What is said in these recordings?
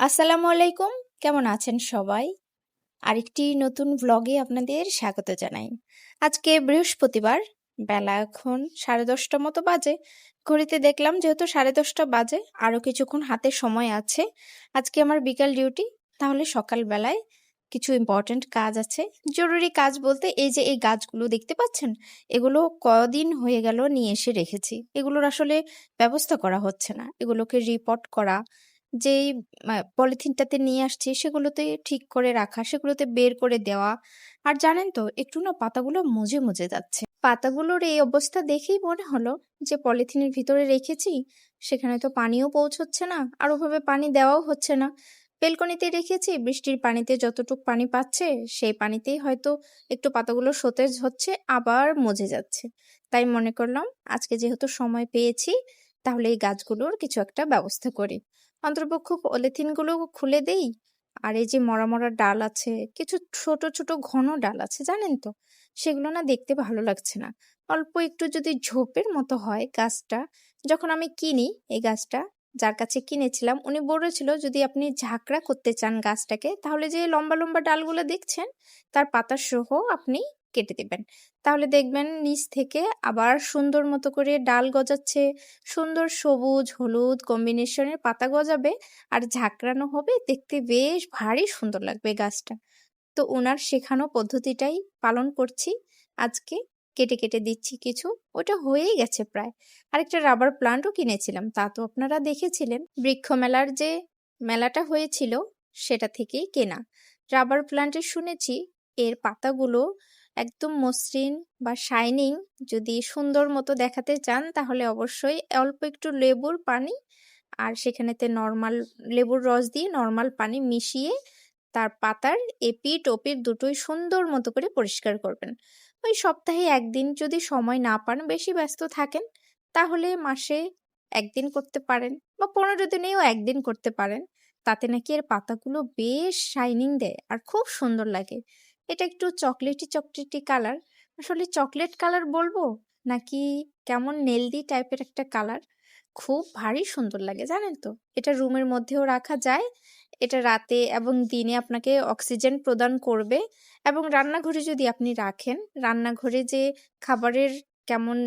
আসসালামু আলাইকুম। কেমন আছেন সবাই? আরেকটি নতুন ভ্লগে আপনাদের স্বাগত জানাই। আজকে বৃহস্পতিবার, বেলা এখন সাড়ে দশটা মতো বাজে। ঘড়িতে দেখলাম যেহেতু সাড়ে দশটা বাজে, আরও কিছুক্ষণ হাতে সময় আছে। আজকে আমার বিকাল ডিউটি তাহলে সকালবেলায় কিছু ইম্পর্ট্যান্ট কাজ আছে। জরুরি কাজ বলতে এই যে এই গাছগুলো দেখতে পাচ্ছেন, এগুলো কদিন হয়ে গেল নিয়ে এসে রেখেছি। এগুলোর আসলে ব্যবস্থা করা হচ্ছে না। এগুলোকে রিপোর্ট করা যেই পলিথিনটাতে নিয়ে আসছি সেগুলোতে ঠিক করে রাখা, সেগুলোতে বের করে দেওয়া। আর জানেন তো একটু না পাতাগুলো মজে, মজে যাচ্ছে। পাতাগুলোর এই অবস্থা দেখেই মনে হলো যে পলিথিনের ভিতরে রেখেছি, সেখানে তো পানিও পৌঁছচ্ছে না, আর ওভাবে পানি দেওয়াও হচ্ছে না। বেলকনিতে রেখেছি, বৃষ্টির পানিতে যতটুক পানি পাচ্ছে, সেই পানিতেই হয়তো একটু পাতাগুলো সতেজ হচ্ছে, আবার মজে যাচ্ছে। তাই মনে করলাম আজকে যেহেতু সময় পেয়েছি, তাহলে এই গাছগুলোর কিছু একটা ব্যবস্থা করি। অন্তর্পক্ষ পলিথিনগুলো খুলে দেই। আর এই যে মরা মরা ডাল আছে, কিছু ছোট ছোট ঘন ডাল আছে, জানেন তো? সেগুলো না দেখতে ভালো লাগছে না। অল্প একটু যদি ঝোপের মতো হয় গাছটা, যখন আমি কিনি এই গাছটা, যার কাছে কিনেছিলাম, উনি বলেছিল যদি আপনি ঝাঁকড়া করতে চান গাছটাকে, তাহলে যে লম্বা লম্বা ডালগুলো দেখছেন, তার পাতা সহ আপনি কেটে দেবেন। তাহলে দেখবেন নিচ থেকে আবার সুন্দর মতো করে ডাল গজাচ্ছে। সুন্দর সবুজ, হলুদ কম্বিনেশনের পাতা গজাবে আর ঝাঁকড়ানো হবে। দেখতে বেশ ভারী সুন্দর লাগবে গাছটা। তো ওনার শেখানো পদ্ধতিটাই পালন করছি। আজকে কেটে কেটে দিচ্ছি কিছু। ওটা হয়েই গেছে প্রায়। আরেকটা রাবার প্লান্টও কিনেছিলাম, তা তো আপনারা দেখেছিলেন। বৃক্ষ মেলার যে মেলাটা হয়েছিল, সেটা থেকেই কেনা। রাবার প্লান্টের শুনেছি, এর পাতাগুলো একদম মসৃণ বা শাইনিং যদি সুন্দর মতো দেখাতে চান, তাহলে অবশ্যই অল্প একটু লেবুর পানি আর সেখানেতে নর্মাল লেবুর রস দিয়ে নর্মাল পানি মিশিয়ে তার পাতার এপিট ওপিট দুটোই সুন্দর মতো করে পরিষ্কার করবেন। ওই সপ্তাহে একদিন যদি সময় না পান, বেশি ব্যস্ত থাকেন, তাহলে মাসে একদিন করতে পারেন বা পনেরো দিনেও একদিন করতে পারেন। তাতে নাকি এর পাতাগুলো বেশ শাইনিং দেয় আর খুব সুন্দর লাগে। এটা একটু চকলেটি চকলেটি কালার। আসলে চকলেট কালার বলব? নাকি কেমন নেলদি টাইপের একটা কালার? খুব ভারী সুন্দর লাগে, জানেন তো? এটা রুমের মধ্যেও রাখা যায়। এটা রাতে এবং দিনে আপনাকে অক্সিজেন প্রদান করবে এবং রান্নাঘরে যদি আপনি রাখেন, রান্নাঘরে যে খাবারের কেমন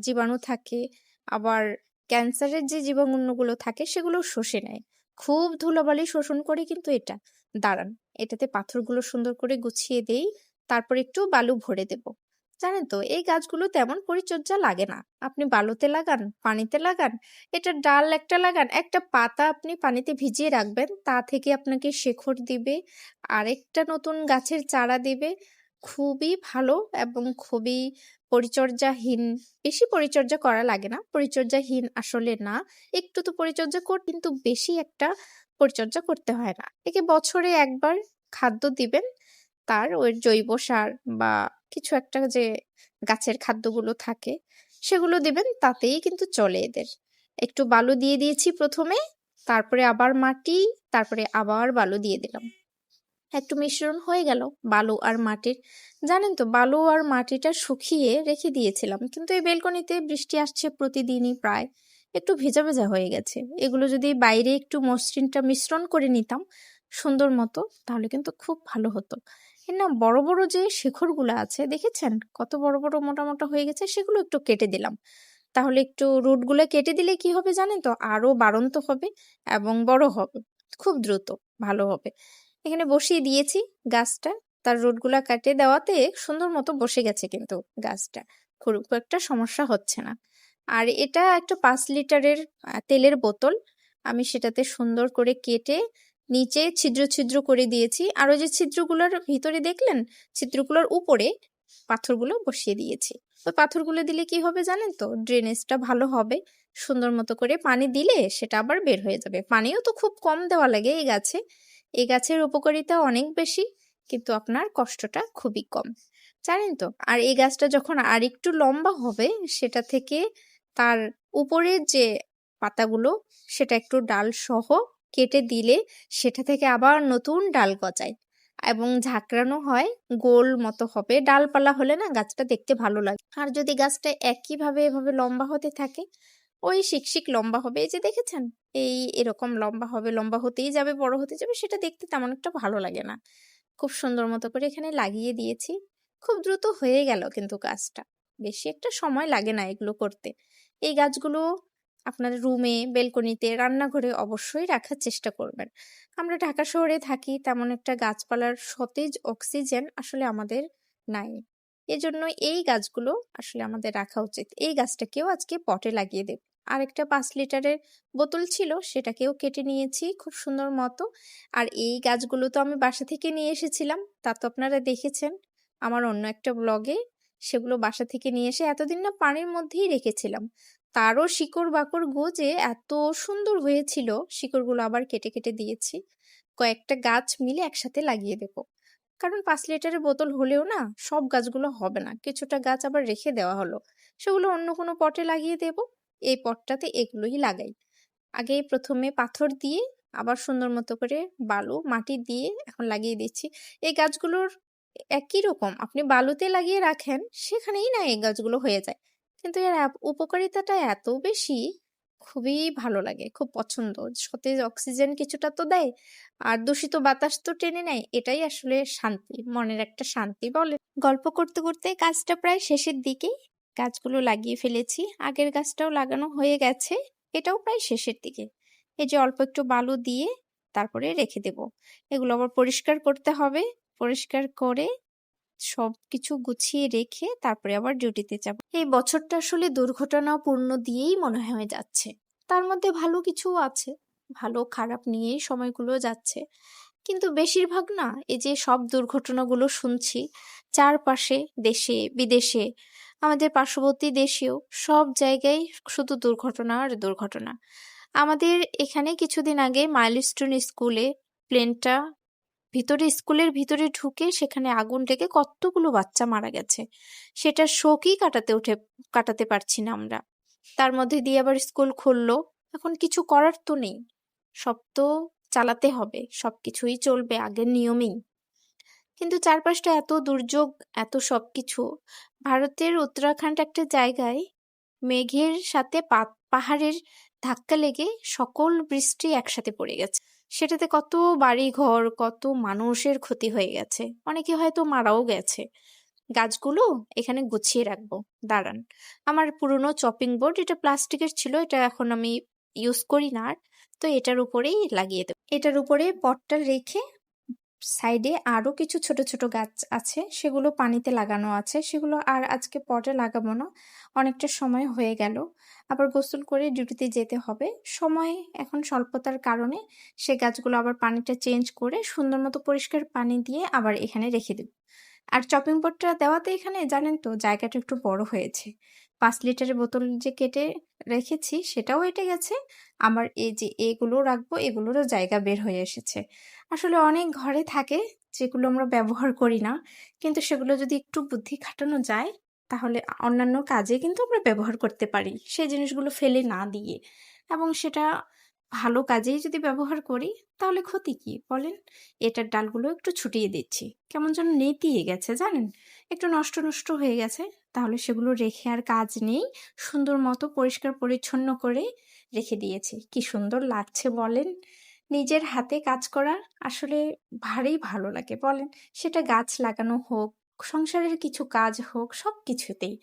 জীবাণু থাকে, আবার ক্যান্সারের যে জীবাণুগুলো থাকে সেগুলো শোষে নেয়। খুব ধুলোবালি শোষণ করে কিন্তু এটা। দাঁড়ান, এটাতে পাথরগুলো সুন্দর করে গুছিয়ে দেই, তারপর একটু বালু ভরে দেব। জানেন তো, এই গাছগুলো তেমন পরিচর্যা লাগে না। আপনি বালুতে লাগান, পানিতে লাগান, এটা ডাল একটা লাগান, একটা পাতা আপনি পানিতে ভিজিয়ে রাখবেন, তা থেকে আপনাকে শেখর দিবে, আরেকটা নতুন গাছের চারা দিবে। খুবই ভালো এবং খুবই পরিচর্যাহীন, বেশি পরিচর্যা করা লাগে না। পরিচর্যাহীন আসলে না, একটু তো পরিচর্যা কর, কিন্তু বেশি একটা পরিচর্যা করতে হয় না। একে বছরে একবার খাদ্য দিবেন, তার ওই জৈব সার বা কিছু একটা যে গাছের খাদ্যগুলো থাকে, সেগুলো দিবেন, তাতেই কিন্তু চলে এদের। একটু বালু দিয়ে দিয়েছি প্রথমে, তারপরে আবার মাটি, তারপরে আবার বালু দিয়ে দিলাম। একটু মিশ্রণ হয়ে গেল বালু আর মাটির। জানেন তো, বালু আর মাটিটা শুকিয়ে রেখে দিয়েছিলাম, কিন্তু এই বেলকনিতে বৃষ্টি আসছে প্রতিদিনই প্রায়। একটু ভেজা ভেজা হয়ে গেছে। এগুলো যদি বাইরে একটু মসৃণটা মিশ্রণ করে নিতাম, সুন্দর মতো, তাহলে কিন্তু খুব ভালো হতো। না বড় বড় যে শেখরগুলো আছে, দেখেছেন? কত বড় বড় মোটা মোটা হয়ে গেছে, সেগুলো একটু কেটে দিলাম। তাহলে একটু রুটগুলো কেটে দিলে কি হবে জানেন তো? আরও বাড়ন্ত হবে এবং বড় হবে, খুব দ্রুত ভালো হবে। এখানে বসিয়ে দিয়েছি গাছটা। তার রুটগুলা কাটে দেওয়াতে সুন্দর মতো বসে গেছে কিন্তু গাছটা। খুব একটা সমস্যা হচ্ছে না। আর এটা একটা পাঁচ লিটারের তেলের বোতল। আমি সেটাতে সুন্দর করে কেটে নিচে ছিদ্র ছিদ্র করে দিয়েছি। আর ওই যে ছিদ্রগুলোর ভিতরে দেখলেন? ছিদ্রগুলোর উপরে পাথরগুলো বসিয়ে দিয়েছি। ওই পাথরগুলো দিলে কি হবে জানেন তো? ড্রেনেজটা ভালো হবে। সুন্দর মতো করে পানি দিলে সেটা আবার বের হয়ে যাবে। পানিও তো খুব কম দেওয়া লাগে এই গাছে। এই গাছের উপকারিতা অনেক বেশি, কিন্তু আপনার কষ্টটা খুবই কম। জানেন তো? আর এই গাছটা যখন আর একটু লম্বা হবে, সেটা থেকে তার উপরের যে পাতাগুলো, সেটা একটু ডাল সহ কেটে দিলে সেটা থেকে আবার নতুন ডাল গজায়। এবং ঝাঁকড়ানো হয়, গোল মতো হবে। ডালপালা হলে না, গাছটা দেখতে ভালো লাগে। আর যদি গাছটা একইভাবে এভাবে লম্বা হতে থাকে ওই শিকশিক লম্বা হবে, এই যে দেখেছেন? এই এরকম লম্বা হবে, লম্বা হতেই যাবে, বড় হতে যাবে, সেটা দেখতে তেমন একটা ভালো লাগে না। খুব সুন্দর মতো করে এখানে লাগিয়ে দিয়েছি। খুব দ্রুত হয়ে গেল কিন্তু কাজটা বেশি একটা সময় লাগে না এগুলো করতে। এই গাছগুলো আপনার রুমে, বেলকনিতে, রান্নাঘরে অবশ্যই রাখার চেষ্টা করবেন। আমরা ঢাকা শহরে থাকি, তেমন একটা গাছপালার সতেজ অক্সিজেন আসলে আমাদের নাই। এজন্য এই গাছগুলো আসলে আমাদের রাখা উচিত। এই গাছটাকেও আজকে পটে লাগিয়ে দেব। আরেকটা পাঁচ লিটারের বোতল ছিল, সেটাকেও কেটে নিয়েছি খুব সুন্দর মতো। আর এই গাছগুলো তো আমি বাসা থেকে নিয়ে এসেছিলাম, তা তো আপনারা দেখেছেন আমার অন্য একটা ব্লগে। সেগুলো বাসা থেকে নিয়ে এসে এতদিন না পানির মধ্যেই রেখেছিলাম। তারও শিকড় বাকড় গোজে এত সুন্দর হয়েছিল, শিকড়গুলো আবার কেটে কেটে দিয়েছি। কয়েকটা গাছ মিলে একসাথে লাগিয়ে দেব। কারণ পাঁচ লিটারের বোতল হলেও না সব গাছগুলো হবে না, কিছুটা গাছ আবার রেখে দেওয়া হলো। সেগুলো অন্য কোনো পটে লাগিয়ে দেব। এই পটটাতে এগুলোই লাগাই। আগে প্রথমে পাথর দিয়ে, আবার সুন্দর মতো করে বালু, মাটি দিয়ে এখন লাগিয়ে দিচ্ছি। এই গাছগুলোর একই রকম, আপনি বালুতে লাগিয়ে রাখেন, সেখানেই না এই গাছগুলো হয়ে যায়। কিন্তু এর উপকারিতাটা এত বেশি, খুবই ভালো লাগে, খুব পছন্দ। সতেজ অক্সিজেন কিছুটা তো দেয়, আর দূষিত বাতাস তো টেনে নেয়, এটাই আসলে শান্তি, মনের একটা শান্তি বলে। গল্প করতে করতে কাজটা প্রায় শেষের দিকেই গাছগুলো লাগিয়ে ফেলেছি। আগের গাছটাও লাগানো হয়ে গেছে। এটাও প্রায় শেষের দিকে। এই যে অল্প একটু বালু দিয়ে তারপরে রেখে দেব। এগুলো আবার পরিষ্কার করতে হবে। পরিষ্কার করে সবকিছু গুছিয়ে রেখে তারপরে আবার ডিউটিতে যাব। এই বছরটা আসলে দুর্ঘটনাপূর্ণ দিয়েই মনে হয়ে যাচ্ছে। তার মধ্যে ভালো কিছু আছে। ভালো খারাপ নিয়েই সময়গুলো যাচ্ছে। কিন্তু বেশিরভাগ না, এই যে সব দুর্ঘটনাগুলো শুনছি, চারপাশে দেশে, বিদেশে আমাদের পার্শ্ববর্তী দেশেও সব জায়গায় শুধু দুর্ঘটনা আর দুর্ঘটনা। আমাদের এখানে কিছুদিন আগে মাইলস্টোন স্কুলে প্লেনটা ভিতরে, স্কুলের ভিতরে ঢুকে সেখানে আগুন লেগে কতগুলো বাচ্চা মারা গেছে। সেটা শোকই কাটাতে উঠে, কাটাতে পারছি না আমরা। তার মধ্যে দিয়ে আবার স্কুল খুললো। এখন কিছু করার তো নেই। সব তো চালাতে হবে। সবকিছুই চলবে আগের নিয়মেই। কিন্তু চারপাশটা এত দুর্যোগ, এত সবকিছু। ভারতের উত্তরাখণ্ড একটা জায়গায় মেঘের সাথে পাহাড়ের ধাক্কা লেগে সকল বৃষ্টি একসাথে পড়ে গেছে। সেটাতে কত বাড়ি ঘর কত মানুষের ক্ষতি হয়ে গেছে। অনেকে হয়তো মারাও গেছে। গাছগুলো এখানে গুছিয়ে রাখব। দাঁড়ান। আমার পুরনো চপিং বোর্ড এটা প্লাস্টিকের ছিল, এটা এখন আমি ইউজ করি না আর। তো এটার উপরেই লাগিয়ে দেবো। এটার উপরে পটটা রেখে সাইডে আরও কিছু ছোট ছোট গাছ আছে, সেগুলো পানিতে লাগানো আছে, সেগুলো আর আজকে পটে লাগাবো না, অনেকটা সময় হয়ে গেল। আবার গোসল করে ডিউটিতে যেতে হবে। সময় এখন স্বল্পতার কারণে সে গাছগুলো আবার পানিটা চেঞ্জ করে সুন্দর মতো পরিষ্কার পানি দিয়ে আবার এখানে রেখে দেব। আর চপিং বোর্ডটা দেওয়াতে এখানে জানেন তো জায়গাটা একটু বড় হয়েছে। পাঁচ লিটারের বোতল যে কেটে রেখেছি সেটাও এটে গেছে। আমার এই যে এগুলো রাখব, এগুলোরও জায়গা বের হয়ে এসেছে। আসলে অনেক ঘরে থাকে যেগুলো আমরা ব্যবহার করি না, কিন্তু সেগুলো যদি একটু বুদ্ধি খাটানো যায়, তাহলে অন্যান্য কাজে কিন্তু আমরা ব্যবহার করতে পারি। সেই জিনিসগুলো ফেলে না দিয়ে। এবং সেটা ভালো কাজেই যদি ব্যবহার করি, তাহলে ক্ষতি কি? বলেন, এটার ডালগুলো একটু ছুটিয়ে দিচ্ছি। কেমন যেন নেতিয়ে গেছে, জানেন? একটু নষ্ট নষ্ট হয়ে গেছে। তাহলে সেগুলো রেখে আর কাজ নেই। সুন্দর মতো পরিষ্কার পরিচ্ছন্ন করে রেখে দিয়েছি। কি সুন্দর লাগছে, বলেন। নিজের হাতে কাজ করা আসলে ভারী ভালো লাগে, বলেন। সেটা গাছ লাগানো হোক, সংসারের কিছু কাজ হোক সব কিছুতেই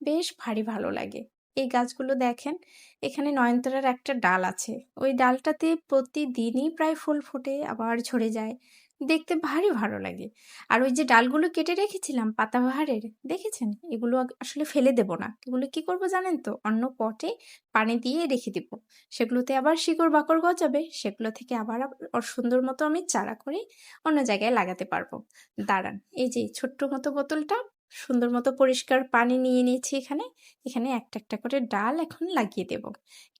বেশ ভারী ভালো লাগে। এই গাছগুলো দেখেন, এখানে নয়নতারার একটা ডাল আছে। ওই ডালটাতে প্রতিদিনই প্রায় ফুল ফোটে, আবার ঝরে যায়। দেখতে ভারী ভালো লাগে। আর ওই যে ডালগুলো কেটে রেখেছিলাম পাতাবাহারের দেখেছেন? এগুলো আসলে ফেলে দেব না। এগুলো কি করব জানেন তো? অন্য পটে পানি দিয়ে রেখে দিব। সেগুলোতে আবার শিকড় বাকড় গজাবে, সেগুলো থেকে আবার সুন্দর মতো আমি চারা করে অন্য জায়গায় লাগাতে পারব। দাঁড়ান, এই যে ছোট্ট মতো বোতলটা সুন্দর মতো পরিষ্কার পানি নিয়ে নিয়েছি এখানে। এখানে একটা একটা করে ডাল এখন লাগিয়ে দেব।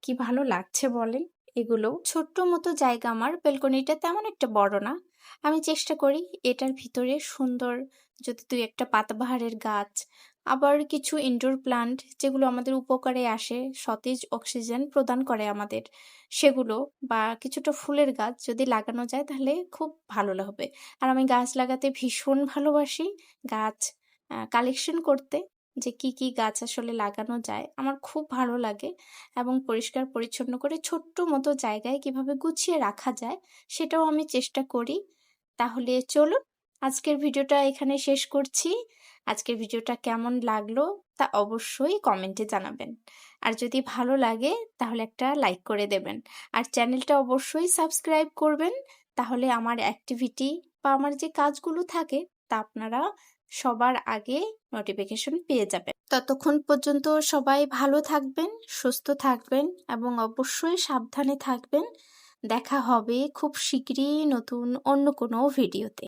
কি ভালো লাগছে বলেন? এগুলো ছোট্ট মতো জায়গা আমার। বেলকনিটা তেমন একটা বড় না। আমি চেষ্টা করি এটার ভিতরে সুন্দর যদি দুই একটা পাতাবাহারের গাছ, আবার কিছু ইনডোর প্লান্ট যেগুলো আমাদের উপকারে আসে, সতেজ অক্সিজেন প্রদান করে আমাদের। সেগুলো বা কিছুটা ফুলের গাছ যদি লাগানো যায় তাহলে খুব ভালো হবে। আর আমি গাছ লাগাতে ভীষণ ভালোবাসি। গাছ কালেকশন করতে যে কি কি গাছ আসলে লাগানো যায়, আমার খুব ভালো লাগে এবং পরিষ্কার পরিচ্ছন্ন করে ছোট্ট মতো জায়গায় কীভাবে গুছিয়ে রাখা যায় সেটাও আমি চেষ্টা করি। তাহলে চলুন আজকের ভিডিওটা এখানে শেষ করছি। আজকের ভিডিওটা কেমন লাগল তা অবশ্যই কমেন্টে জানাবেন। আর যদি ভালো লাগে তাহলে একটা লাইক করে দেবেন। আর চ্যানেলটা অবশ্যই সাবস্ক্রাইব করবেন, তাহলে আমার অ্যাক্টিভিটি বা আমার যে কাজগুলো থাকে তা আপনারা সবার আগে নোটিফিকেশন পেয়ে যাবেন। ততক্ষণ পর্যন্ত সবাই ভালো থাকবেন, সুস্থ থাকবেন এবং অবশ্যই সাবধানে থাকবেন। দেখা হবে খুব শীঘ্রই নতুন অন্য কোনো ভিডিওতে